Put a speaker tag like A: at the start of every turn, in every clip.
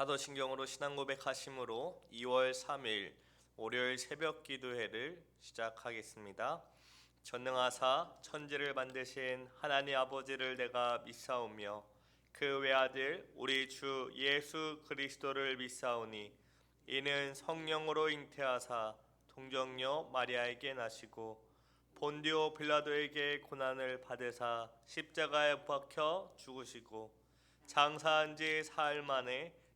A: 사도신경으로 신앙 고백하심으로 2월 3일 월요일 새벽 기도회를 시작하겠습니다. 전능하사 천지를 만드신 하나님 아버지를 내가 믿사오며 그 외아들 우리 주 예수 그리스도를 믿사오니 이는 성령으로 잉태하사 동정녀 마리아에게 나시고 본디오 빌라도에게 고난을 받으사 십자가에 못 박혀 죽으시고 장사한 지 사흘 만에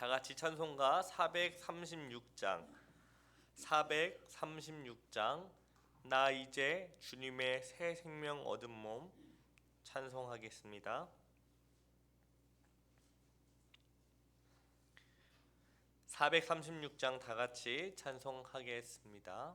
A: 다 같이 찬송가 436장 436장 나 이제 주님의 새 생명 얻은 몸 찬송하겠습니다. 436장 다 같이 찬송하겠습니다.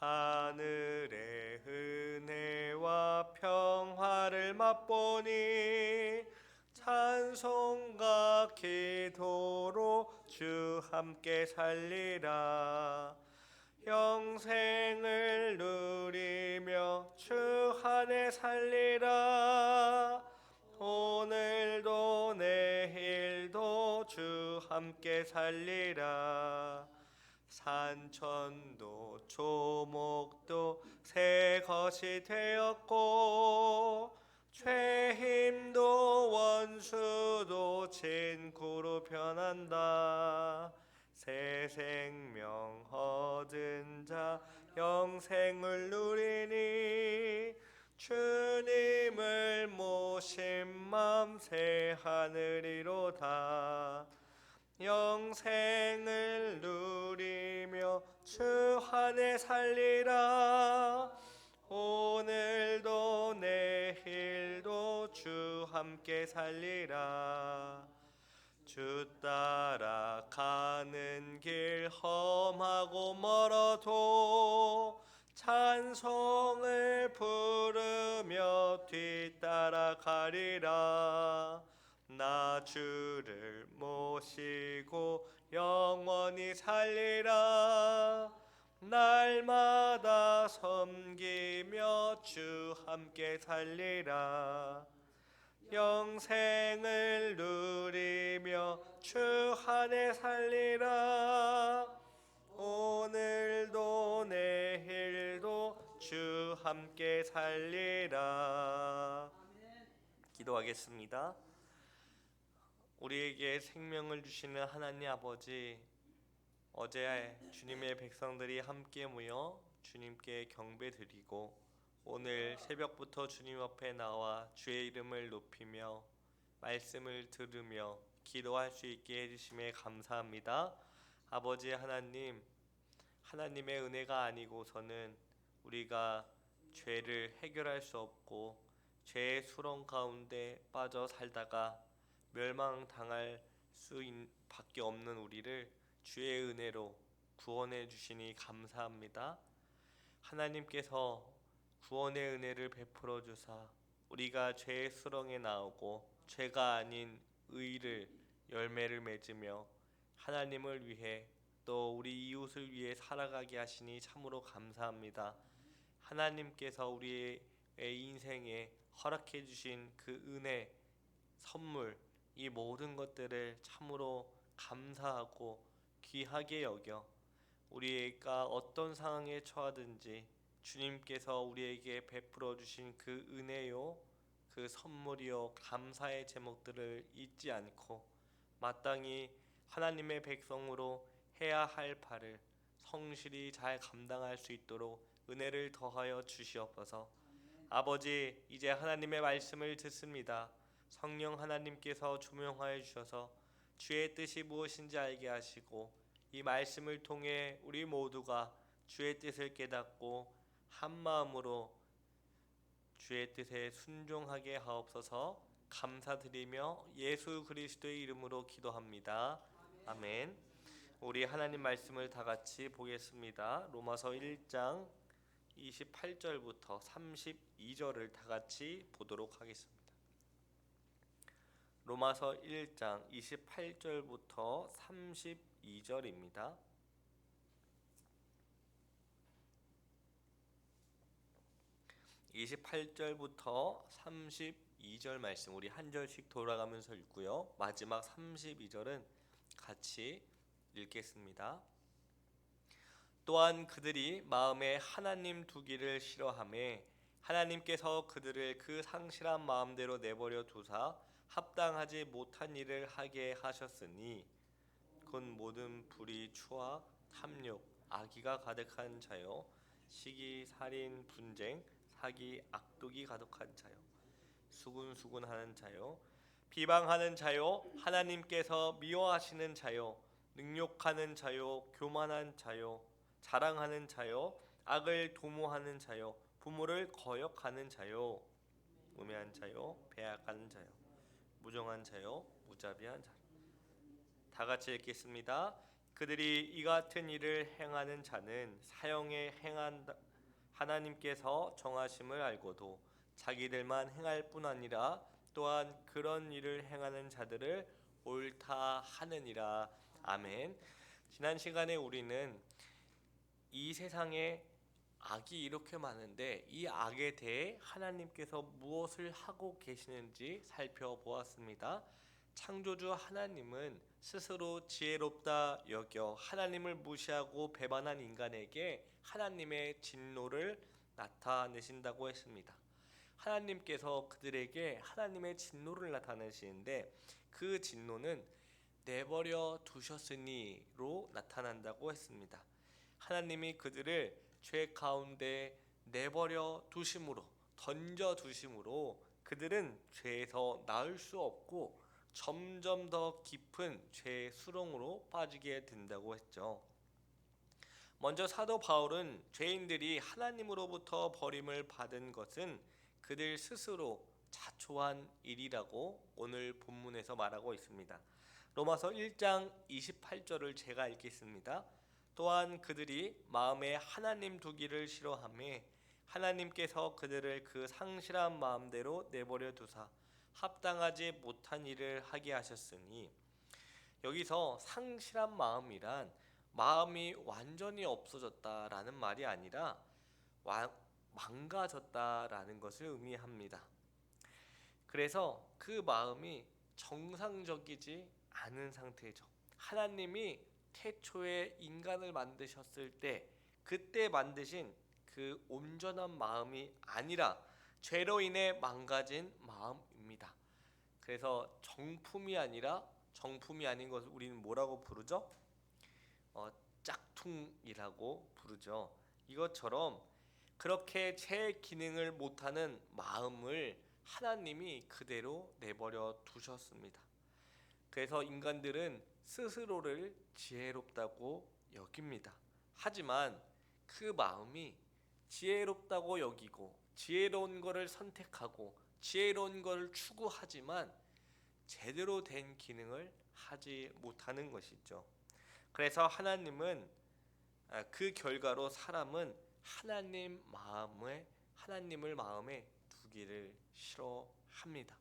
A: 하늘의 은혜와 평화를 맛보니 찬송과 기도로 주 함께 살리라. 영생을 누리며 주 안에 살리라. 오늘도 내일도 주 함께 살리라. 산천도 조목도 새 것이 되었고 죄힘도 원수도 친구로 변한다. 새 생명 얻은 자 영생을 누리니 주님을 모신 맘 새 하늘이로다. 영생을 누리며 주 안에 살리라. 오늘도 내일도 주 함께 살리라. 주 따라 가는 길 험하고 멀어도 찬송을 부르며 뒤따라 가리라. 나 주를 모시고 영원히 살리라. 날마다 섬기며 주 함께 살리라. 영생을 누리며 주 안에 살리라. 오늘도 내일도 주 함께 살리라. 기도하겠습니다. 우리에게 생명을 주시는 하나님 아버지 어제 주님의 백성들이 함께 모여 주님께 경배드리고 오늘 새벽부터 주님 앞에 나와 주의 이름을 높이며 말씀을 들으며 기도할 수 있게 해주심에 감사합니다. 아버지 하나님 하나님의 은혜가 아니고서는 우리가 죄를 해결할 수 없고 죄의 수렁 가운데 빠져 살다가 멸망당할 수 밖에 없는 우리를 주의 은혜로 구원해 주시니 감사합니다. 하나님께서 구원의 은혜를 베풀어 주사 우리가 죄의 수렁에 나오고 죄가 아닌 의를 열매를 맺으며 하나님을 위해 또 우리 이웃 그곳을 위해 살아가게 하시니 참으로 감사합니다. 하나님께서 우리의 인생에 허락해 주신 그 은혜, 선물, 이 모든 것들을 참으로 감사하고 귀하게 여겨 우리가 어떤 상황에 처하든지 주님께서 우리에게 베풀어 주신 그 은혜요, 그 선물이요, 감사의 제목들을 잊지 않고 마땅히 하나님의 백성으로 해야 할 바를 성실히 잘 감당할 수 있도록 은혜를 더하여 주시옵소서. 아버지, 이제 하나님의 말씀을 듣습니다. 성령 하나님께서 조명하여 주셔서 주의 뜻이 무엇인지 알게 하시고 이 말씀을 통해 우리 모두가 주의 뜻을 깨닫고 한 마음으로 주의 뜻에 순종하게 하옵소서. 감사드리며 예수 그리스도의 이름으로 기도합니다. 아멘. 우리 하나님 말씀을 다 같이 보겠습니다. 로마서 1장 28절부터 32절을 다 같이 보도록 하겠습니다. 로마서 1장 28절부터 32절입니다. (28절부터) (32절) 말씀 우리 한 절씩 돌아가면서 읽고요 마지막 (32절은) 같이 읽겠습니다. 또한 그들이 마음에 하나님 두기를 싫어하매 하나님께서 그들을 그 상실한 마음대로 내버려 두사 합당하지 못한 일을 하게 하셨으니 곧 모든 불의 추악 탐욕 악의가 가득한 자요. 시기 살인 분쟁 사기 악독이 가득한 자요. 수군수군하는 자요. 비방하는 자요. 하나님께서 미워하시는 자요. 능욕하는 자요. 교만한 자요. 자랑하는 자요. 악을 도모하는 자요. 부모를 거역하는 자요. 우매한 자요. 배약하는 자요 무정한 자요 무자비한 자. 다 같이 읽겠습니다. 그들이 이 같은 일을 행하는 자는 사형에 행한 하나님께서 정하심을 알고도 자기들만 행할 뿐 아니라 또한 그런 일을 행하는 자들을 옳다 하느니라. 아멘. 지난 시간에 우리는 이 세상에 악이 이렇게 많은데 이 악에 대해 하나님께서 무엇을 하고 계시는지 살펴보았습니다. 창조주 하나님은 스스로 지혜롭다 여겨 하나님을 무시하고 배반한 인간에게 하나님의 진노를 나타내신다고 했습니다. 하나님께서 그들에게 하나님의 진노를 나타내시는데 그 진노는 내버려 두셨으니로 나타난다고 했습니다. 하나님이 그들을 죄 가운데 내버려 두심으로 던져 두심으로 그들은 죄에서 나을 수 없고 점점 더 깊은 죄의 수렁으로 빠지게 된다고 했죠. 먼저 사도 바울은 죄인들이 하나님으로부터 버림을 받은 것은 그들 스스로 자초한 일이라고 오늘 본문에서 말하고 있습니다. 로마서 1장 28절을 제가 읽겠습니다. 또한 그들이 마음에 하나님 두기를 싫어하며 하나님께서 그들을 그 상실한 마음대로 내버려 두사 합당하지 못한 일을 하게 하셨으니 여기서 상실한 마음이란 마음이 완전히 없어졌다라는 말이 아니라 망가졌다라는 것을 의미합니다. 그래서 그 마음이 정상적이지 않은 상태죠. 하나님이 태초에 인간을 만드셨을 때 그때 만드신 그 온전한 마음이 아니라 죄로 인해 망가진 마음입니다. 그래서 정품이 아니라 정품이 아닌 것을 우리는 뭐라고 부르죠? 어, 짝퉁이라고 부르죠. 이것처럼 그렇게 제 기능을 못하는 마음을 하나님이 그대로 내버려 두셨습니다. 그래서 인간들은 스스로를 지혜롭다고 여깁니다. 하지만 그 마음이 지혜롭다고 여기고 지혜로운 것을 선택하고 지혜로운 것을 추구하지만 제대로 된 기능을 하지 못하는 것이죠. 그래서 하나님은 아, 그 결과로 사람은 하나님 마음에 하나님을 마음에 두기를 싫어합니다.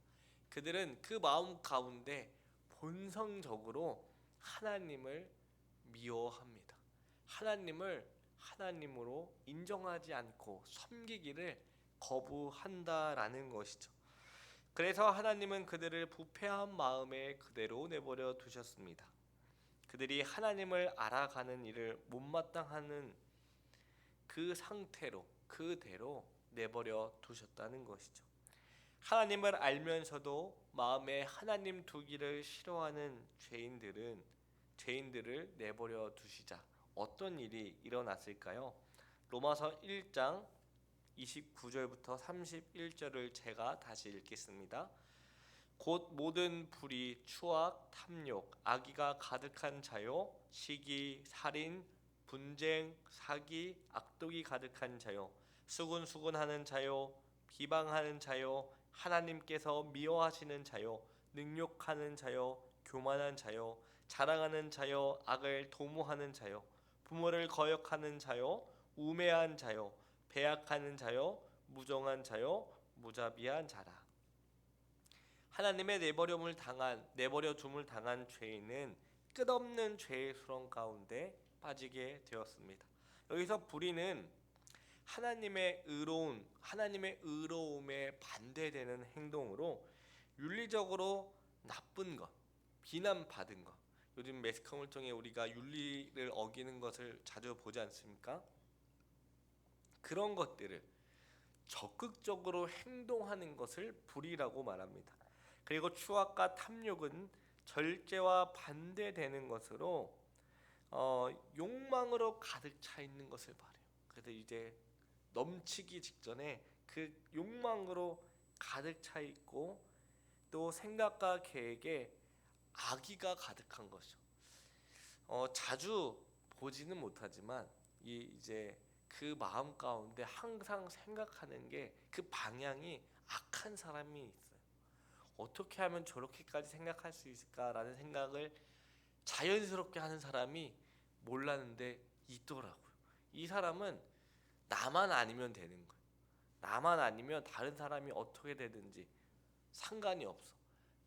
A: 그들은 그 마음 가운데 본성적으로 하나님을 미워합니다. 하나님을 하나님으로 인정하지 않고 섬기기를 거부한다라는 것이죠. 그래서 하나님은 그들을 부패한 마음에 그대로 내버려 두셨습니다. 그들이 하나님을 알아가는 일을 못마땅하는 그 상태로 그대로 내버려 두셨다는 것이죠. 하나님을 알면서도 마음에 하나님 두기를 싫어하는 죄인들은 죄인들을 내버려 두시자 어떤 일이 일어났을까요? 로마서 1장 29절부터 31절을 제가 다시 읽겠습니다. 곧 모든 불의, 추악, 탐욕, 악의가 가득한 자요, 시기, 살인, 분쟁, 사기, 악독이 가득한 자요, 수군수군하는 자요, 비방하는 자요, 하나님께서 미워하시는 자요, 능욕하는 자요, 교만한 자요, 자랑하는 자요, 악을 도모하는 자요, 부모를 거역하는 자요, 우매한 자요, 배약하는 자요, 무정한 자요, 무자비한 자라. 하나님의 내버려움을 당한 내버려 둠을 당한 죄인은 끝없는 죄의 수렁 가운데 빠지게 되었습니다. 여기서 불의는 하나님의 의로운 하나님의 의로움에 반대되는 행동으로 윤리적으로 나쁜 것, 비난받은 것. 요즘 매스컴을 통해 우리가 윤리를 어기는 것을 자주 보지 않습니까? 그런 것들을 적극적으로 행동하는 것을 불의라고 말합니다. 그리고 추악과 탐욕은 절제와 반대되는 것으로 어, 욕망으로 가득 차 있는 것을 말해요. 그래서 이제 넘치기 직전에 그 욕망으로 가득 차 있고 또 생각과 계획에 악의가 가득한 것이죠. 어, 자주 보지는 못하지만 이 이제 그 마음 가운데 항상 생각하는 게 그 방향이 악한 사람이 있어요. 어떻게 하면 저렇게까지 생각할 수 있을까라는 생각을 자연스럽게 하는 사람이 몰랐는데 있더라고요. 이 사람은 나만 아니면 되는 거예요. 나만 아니면 다른 사람이 어떻게 되든지 상관이 없어.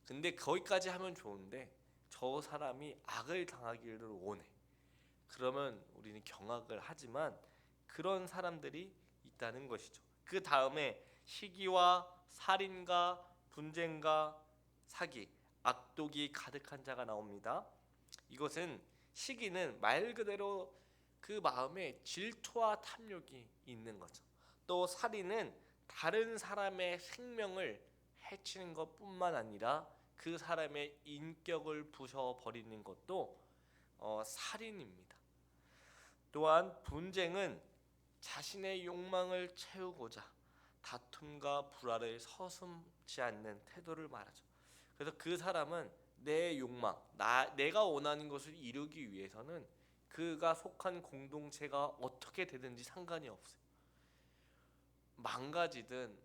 A: 근데 거기까지 하면 좋은데 저 사람이 악을 당하기를 원해. 그러면 우리는 경악을 하지만 그런 사람들이 있다는 것이죠. 그 다음에 시기와 살인과 분쟁과 사기, 악독이 가득한 자가 나옵니다. 이것은 시기는 말 그대로 그 마음에 질투와 탐욕이 있는 거죠. 또 살인은 다른 사람의 생명을 해치는 것뿐만 아니라 그 사람의 인격을 부숴버리는 것도 어, 살인입니다. 또한 분쟁은 자신의 욕망을 채우고자 다툼과 불화를 서슴지 않는 태도를 말하죠. 그래서 그 사람은 내 욕망, 나 내가 원하는 것을 이루기 위해서는 그가 속한 공동체가 어떻게 되든지 상관이 없어요. 망가지든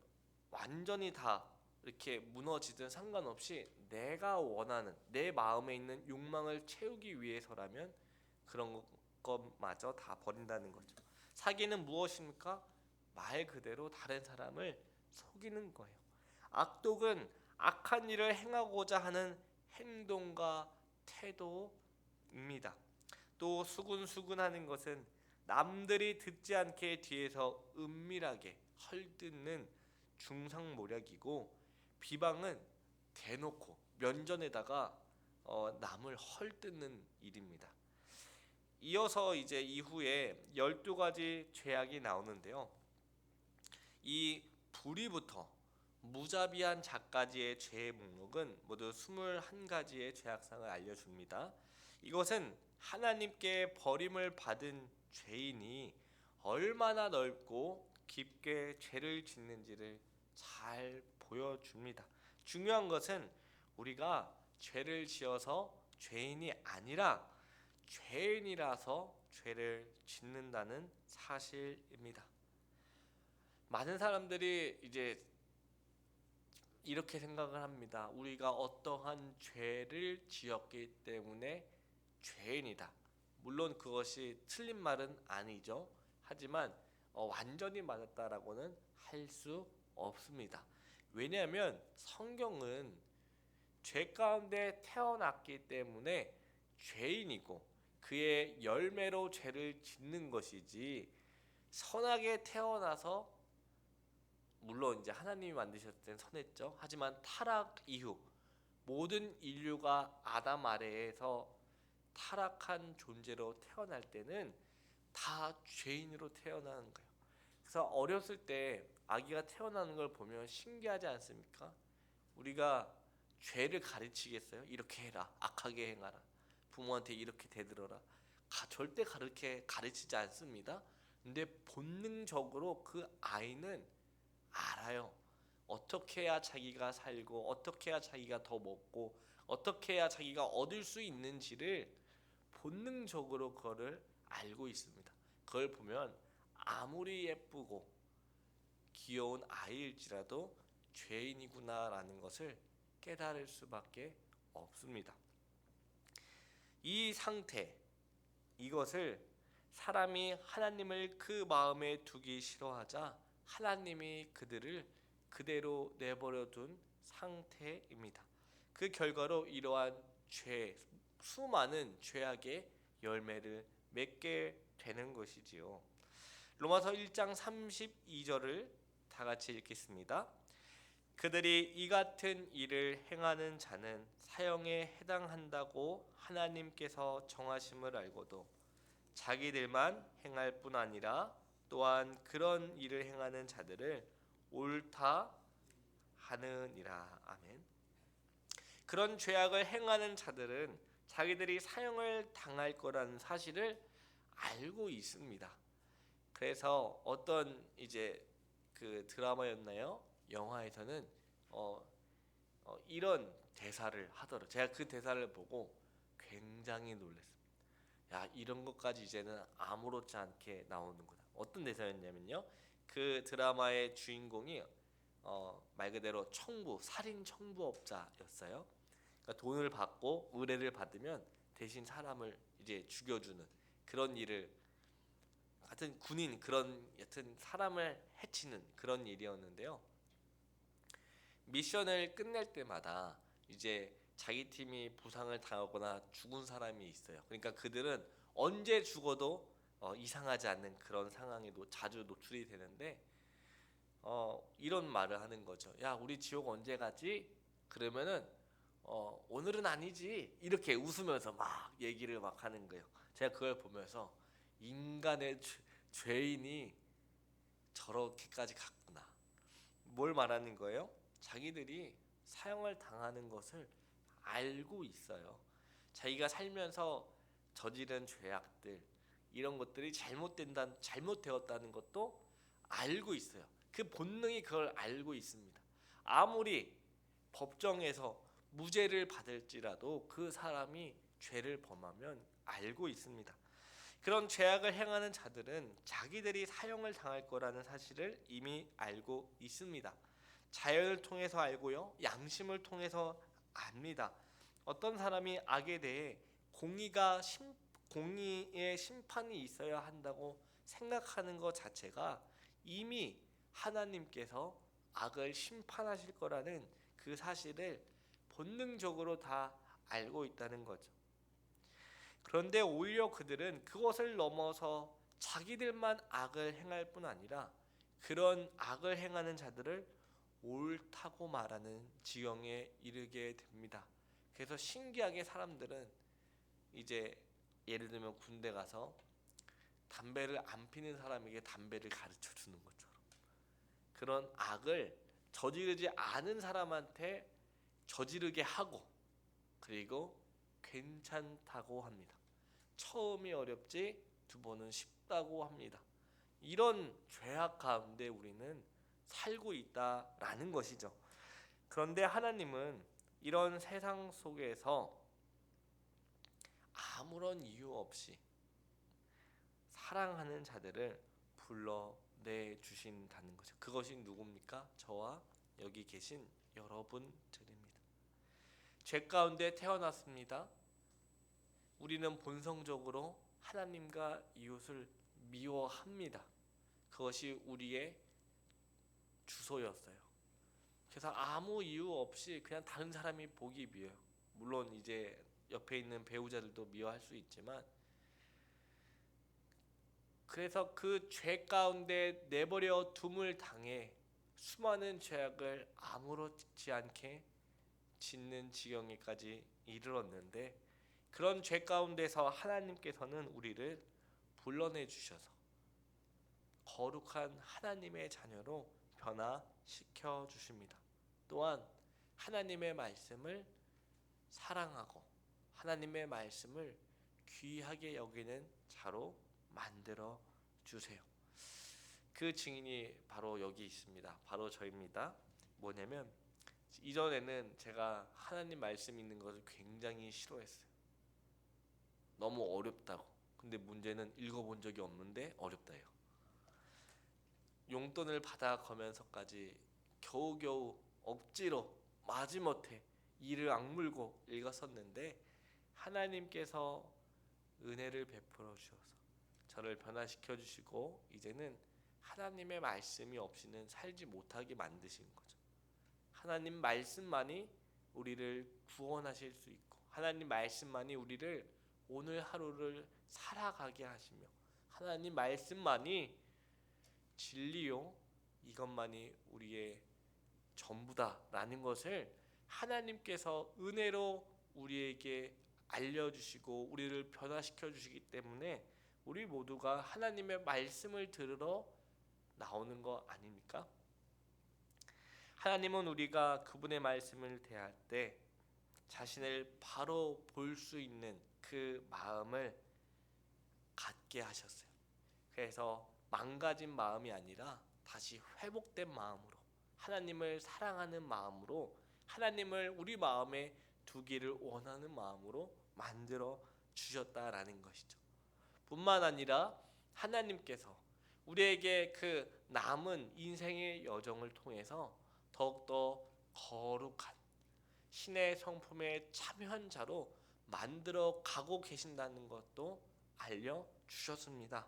A: 완전히 다 이렇게 무너지든 상관없이 내가 원하는 내 마음에 있는 욕망을 채우기 위해서라면 그런 것마저 다 버린다는 거죠. 사기는 무엇입니까? 말 그대로 다른 사람을 속이는 거예요. 악독은 악한 일을 행하고자 하는 행동과 태도입니다. 또 수군수군하는 것은 남들이 듣지 않게 뒤에서 은밀하게 헐뜯는 중상모략이고 비방은 대놓고 면전에다가 어, 남을 헐뜯는 일입니다. 이어서 이제 이후에 12가지 죄악이 나오는데요. 이 불의부터 무자비한 자까지의 죄의 목록은 모두 21가지의 죄악상을 알려줍니다. 이것은 하나님께 버림을 받은 죄인이 얼마나 넓고 깊게 죄를 짓는지를 잘 보여줍니다. 중요한 것은 우리가 죄를 지어서 죄인이 아니라 죄인이라서 죄를 짓는다는 사실입니다. 많은 사람들이 이제 이렇게 생각을 합니다. 우리가 어떠한 죄를 지었기 때문에 죄인이다. 물론 그것이 틀린 말은 아니죠. 하지만 어, 완전히 맞았다라고는 할 수 없습니다. 왜냐하면 성경은 죄 가운데 태어났기 때문에 죄인이고 그의 열매로 죄를 짓는 것이지 선하게 태어나서 물론 이제 하나님이 만드셨을 땐 선했죠. 하지만 타락 이후 모든 인류가 아담 아래에서 타락한 존재로 태어날 때는 다 죄인으로 태어나는 거예요. 그래서 어렸을 때 아기가 태어나는 걸 보면 신기하지 않습니까? 우리가 죄를 가르치겠어요? 이렇게 해라, 악하게 행하라, 부모한테 이렇게 대들어라. 가, 절대 그렇게 가르치지 않습니다. 근데 본능적으로 그 아이는 알아요. 어떻게 해야 자기가 살고 어떻게 해야 자기가 더 먹고 어떻게 해야 자기가 얻을 수 있는지를 본능적으로 그거를 알고 있습니다. 그걸 보면 아무리 예쁘고 귀여운 아이일지라도 죄인이구나라는 것을 깨달을 수밖에 없습니다. 이 상태 이것을 사람이 하나님을 그 마음에 두기 싫어하자 하나님이 그들을 그대로 내버려 둔 상태입니다. 그 결과로 이러한 죄 수많은 죄악의 열매를 맺게 되는 것이지요. 로마서 1장 32절을 다 같이 읽겠습니다. 그들이 이 같은 일을 행하는 자는 사형에 해당한다고 하나님께서 정하심을 알고도 자기들만 행할 뿐 아니라 또한 그런 일을 행하는 자들을 옳다 하느니라 아멘. 그런 죄악을 행하는 자들은 자기들이 사형을 당할 거라는 사실을 알고 있습니다. 그래서 어떤 이제 그 드라마였나요? 영화에서는 어, 어 이런 대사를 하더라고요. 제가 그 대사를 보고 굉장히 놀랐습니다. 야 이런 것까지 이제는 아무렇지 않게 나오는구나. 어떤 대사였냐면요. 그 드라마의 주인공이 어, 말 그대로 청부 살인 청부업자였어요. 그러니까 돈을 받고 의뢰를 받으면 대신 사람을 이제 죽여주는 그런 일을 하여튼 군인 그런 여튼 사람을 해치는 그런 일이었는데요. 미션을 끝낼 때마다 이제 자기 팀이 부상을 당하거나 죽은 사람이 있어요. 그러니까 그들은 언제 죽어도 어, 이상하지 않는 그런 상황에도 자주 노출이 되는데 어, 이런 말을 하는 거죠. 야, 우리 지옥 언제 가지? 그러면은 어, 오늘은 아니지. 이렇게 웃으면서 막 얘기를 막 하는 거예요. 제가 그걸 보면서 인간의 죄, 죄인이 저렇게까지 갔구나. 뭘 말하는 거예요? 자기들이 사형을 당하는 것을 알고 있어요. 자기가 살면서 저지른 죄악들 이런 것들이 잘못된다 잘못되었다는 것도 알고 있어요. 그 본능이 그걸 알고 있습니다. 아무리 법정에서 무죄를 받을지라도 그 사람이 죄를 범하면 알고 있습니다. 그런 죄악을 행하는 자들은 자기들이 사형을 당할 거라는 사실을 이미 알고 있습니다. 자연을 통해서 알고요, 양심을 통해서 압니다. 어떤 사람이 악에 대해 공의가 심, 공의의 심판이 있어야 한다고 생각하는 것 자체가 이미 하나님께서 악을 심판하실 거라는 그 사실을 본능적으로 다 알고 있다는 거죠. 그런데 오히려 그들은 그것을 넘어서 자기들만 악을 행할 뿐 아니라 그런 악을 행하는 자들을 옳다고 말하는 지경에 이르게 됩니다. 그래서 신기하게 사람들은 이제 예를 들면 군대 가서 담배를 안 피는 사람에게 담배를 가르쳐 주는 것처럼 그런 악을 저지르지 않은 사람한테 저지르게 하고 그리고 괜찮다고 합니다. 처음이 어렵지 두 번은 쉽다고 합니다. 이런 죄악 가운데 우리는 살고 있다라는 것이죠. 그런데 하나님은 이런 세상 속에서 아무런 이유 없이 사랑하는 자들을 불러내 주신다는 거죠. 그것이 누굽니까? 저와 여기 계신 여러분들입니다. 죄 가운데 태어났습니다. 우리는 본성적으로 하나님과 이웃을 미워합니다. 그것이 우리의 주소였어요. 그래서 아무 이유 없이 그냥 다른 사람이 보기 미워요. 물론 이제 옆에 있는 배우자들도 미워할 수 있지만 그래서 그 죄 가운데 내버려 둠을 당해 수많은 죄악을 아무렇지 않게 짓는 지경에까지 이르렀는데 그런 죄 가운데서 하나님께서는 우리를 불러내 주셔서 거룩한 하나님의 자녀로 변화시켜 주십니다. 또한 하나님의 말씀을 사랑하고 하나님의 말씀을 귀하게 여기는 자로 만들어 주세요. 그 증인이 바로 여기 있습니다. 바로 저입니다. 뭐냐면 이전에는 제가 하나님 말씀 있는 것을 굉장히 싫어했어요. 너무 어렵다고. 근데 문제는 읽어본 적이 없는데 어렵다요. 용돈을 받아 가면서까지 겨우겨우 억지로 마지못해 이를 악물고 읽었었는데 하나님께서 은혜를 베풀어 주셔서 저를 변화시켜 주시고 이제는 하나님의 말씀이 없이는 살지 못하게 만드신 거죠. 하나님 말씀만이 우리를 구원하실 수 있고 하나님 말씀만이 우리를 오늘 하루를 살아가게 하시며 하나님 말씀만이 진리요 이것만이 우리의 전부다라는 것을 하나님께서 은혜로 우리에게 알려주시고 우리를 변화시켜 주시기 때문에 우리 모두가 하나님의 말씀을 들으러 나오는 거 아닙니까? 하나님은 우리가 그분의 말씀을 대할 때 자신을 바로 볼 수 있는 그 마음을 갖게 하셨어요. 그래서 망가진 마음이 아니라 다시 회복된 마음으로 하나님을 사랑하는 마음으로 하나님을 우리 마음에 두기를 원하는 마음으로 만들어 주셨다라는 것이죠. 뿐만 아니라 하나님께서 우리에게 그 남은 인생의 여정을 통해서 더욱더 거룩한 신의 성품에 참여한 자로 만들어 가고 계신다는 것도 알려 주셨습니다.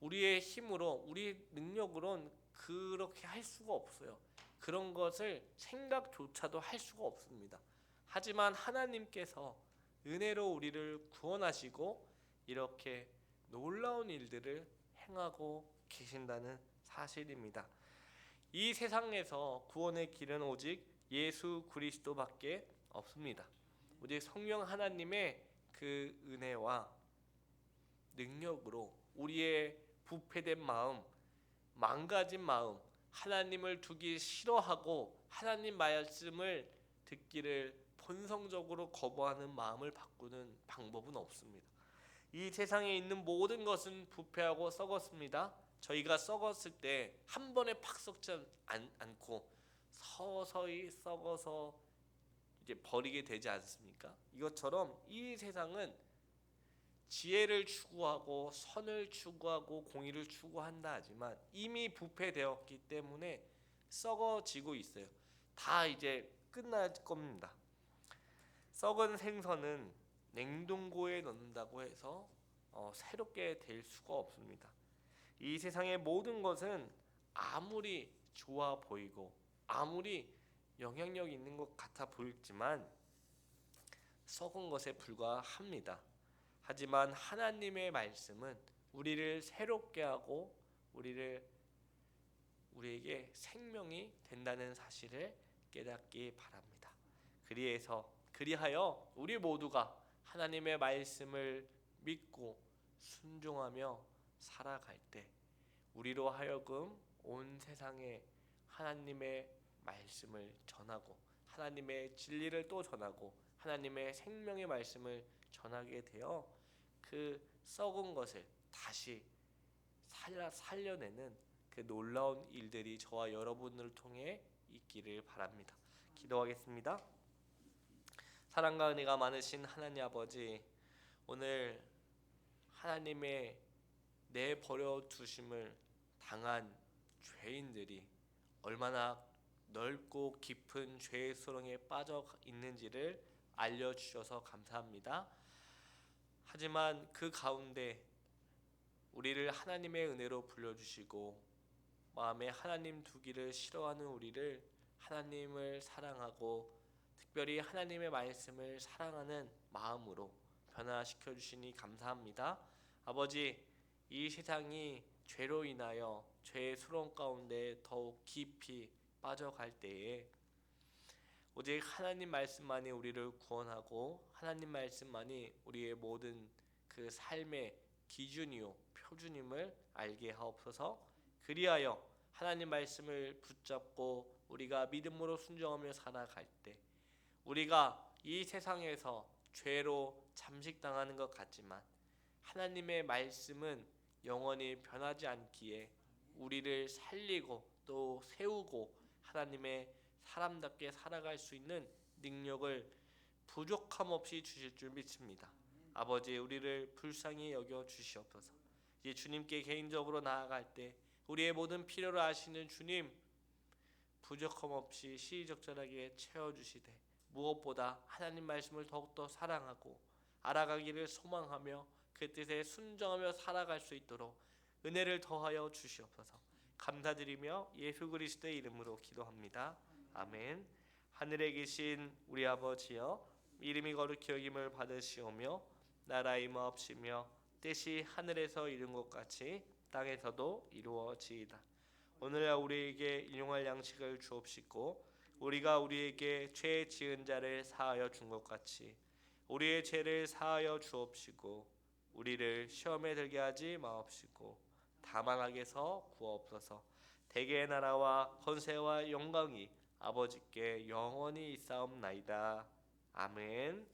A: 우리의 힘으로 우리 능력으로는 그렇게 할 수가 없어요. 그런 것을 생각조차도 할 수가 없습니다. 하지만 하나님께서 은혜로 우리를 구원하시고 이렇게 놀라운 일들을 행하고 계신다는 사실입니다. 이 세상에서 구원의 길은 오직 예수 그리스도밖에 없습니다. 오직 성령 하나님의 그 은혜와 능력으로 우리의 부패된 마음, 망가진 마음, 하나님을 두기 싫어하고 하나님 말씀을 듣기를 본성적으로 거부하는 마음을 바꾸는 방법은 없습니다. 이 세상에 있는 모든 것은 부패하고 썩었습니다. 저희가 썩었을 때 한 번에 팍 썩지 않, 않고 서서히 썩어서 이제 버리게 되지 않습니까? 이것처럼 이 세상은 지혜를 추구하고 선을 추구하고 공의를 추구한다 하지만 이미 부패되었기 때문에 썩어지고 있어요. 다 이제 끝날 겁니다. 썩은 생선은 냉동고에 넣는다고 해서 어, 새롭게 될 수가 없습니다. 이 세상의 모든 것은 아무리 좋아 보이고 아무리 영향력 있는 것 같아 보이지만 썩은 것에 불과합니다. 하지만 하나님의 말씀은 우리를 새롭게 하고 우리를 우리에게 생명이 된다는 사실을 깨닫기 바랍니다. 그리해서 그리하여 우리 모두가 하나님의 말씀을 믿고 순종하며 살아갈 때 우리로 하여금 온 세상에 하나님의 말씀을 전하고 하나님의 진리를 또 전하고 하나님의 생명의 말씀을 전하게 되어 그 썩은 것을 다시 살려 살려내는 그 놀라운 일들이 저와 여러분을 통해 있기를 바랍니다. 기도하겠습니다. 사랑과 은혜가 많으신 하나님 아버지 오늘 하나님의 내버려 두심을 당한 죄인들이 얼마나 넓고 깊은 죄의 수렁에 빠져 있는지를 알려 주셔서 감사합니다. 하지만 그 가운데 우리를 하나님의 은혜로 불러 주시고 마음에 하나님 두기를 싫어하는 우리를 하나님을 사랑하고 특별히 하나님의 말씀을 사랑하는 마음으로 변화시켜 주시니 감사합니다. 아버지 이 세상이 죄로 인하여 죄의 수렁 가운데 더욱 깊이 빠져갈 때에 오직 하나님 말씀만이 우리를 구원하고 하나님 말씀만이 우리의 모든 그 삶의 기준이요 표준임을 알게 하옵소서. 그리하여 하나님 말씀을 붙잡고 우리가 믿음으로 순종하며 살아갈 때 우리가 이 세상에서 죄로 잠식당하는 것 같지만 하나님의 말씀은 영원히 변하지 않기에 우리를 살리고 또 세우고 하나님의 사람답게 살아갈 수 있는 능력을 부족함 없이 주실 줄 믿습니다. 아버지 우리를 불쌍히 여겨 주시옵소서. 이제 주님께 개인적으로 나아갈 때 우리의 모든 필요를 아시는 주님 부족함 없이 시의적절하게 채워 주시되 무엇보다 하나님 말씀을 더욱더 사랑하고 알아가기를 소망하며 그 뜻에 순종하며 살아갈 수 있도록 은혜를 더하여 주시옵소서. 감사드리며 예수 그리스도의 이름으로 기도합니다. 아멘. 하늘에 계신 우리 아버지여 이름이 거룩히 여김을 받으시오며 나라의 임하옵시며 뜻이 하늘에서 이룬 것 같이 땅에서도 이루어지이다. 오늘 우리에게 일용할 양식을 주옵시고 우리가 우리에게 죄 지은 자를 사하여 준 것 같이 우리의 죄를 사하여 주옵시고 우리를 시험에 들게 하지 마옵시고 다만 악에서 구하옵소서. 대개의 나라와 권세와 영광이 아버지께 영원히 있사옵나이다. 아멘.